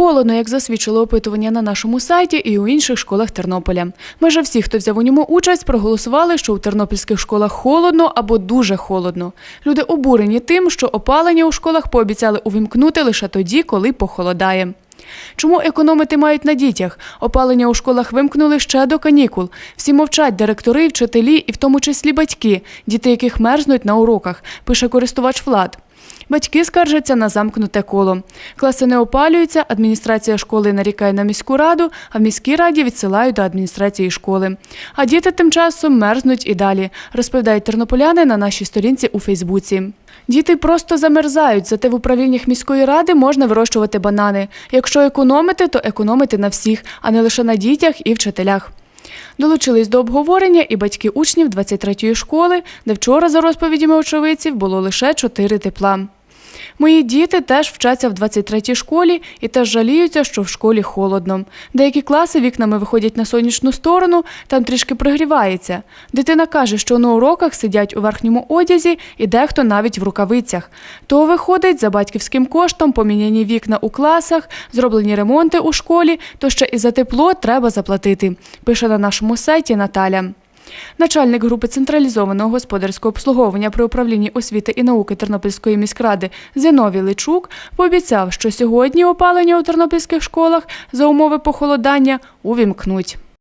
Холодно, як засвідчило опитування на нашому сайті і у інших школах Тернополя. Майже всі, хто взяв у ньому участь, проголосували, що у тернопільських школах холодно або дуже холодно. Люди обурені тим, що опалення у школах пообіцяли увімкнути лише тоді, коли похолодає. Чому економити мають на дітях? Опалення у школах вимкнули ще до канікул. Всі мовчать директори, вчителі і в тому числі батьки, діти яких мерзнуть на уроках, пише користувач Влад. Батьки скаржаться на замкнуте коло. Класи не опалюються, адміністрація школи нарікає на міську раду, а в міській раді відсилають до адміністрації школи. А діти тим часом мерзнуть і далі, розповідають тернополяни на нашій сторінці у Фейсбуці. Діти просто замерзають, зате в управліннях міської ради можна вирощувати банани. Якщо економити, то економити на всіх, а не лише на дітях і вчителях. Долучились до обговорення і батьки учнів 23-ї школи, де вчора, за розповідями очевидців, було лише чотири тепла. Мої діти теж вчаться в 23-й школі і теж жаліються, що в школі холодно. Деякі класи вікнами виходять на сонячну сторону, там трішки пригрівається. Дитина каже, що на уроках сидять у верхньому одязі і дехто навіть в рукавицях. То виходить за батьківським коштом поміняні вікна у класах, зроблені ремонти у школі, то ще і за тепло треба заплатити, пише на нашому сайті Наталя. Начальник групи централізованого господарського обслуговування при управлінні освіти і науки Тернопільської міськради Зиновій Личук пообіцяв, що сьогодні опалення у тернопільських школах за умови похолодання увімкнуть.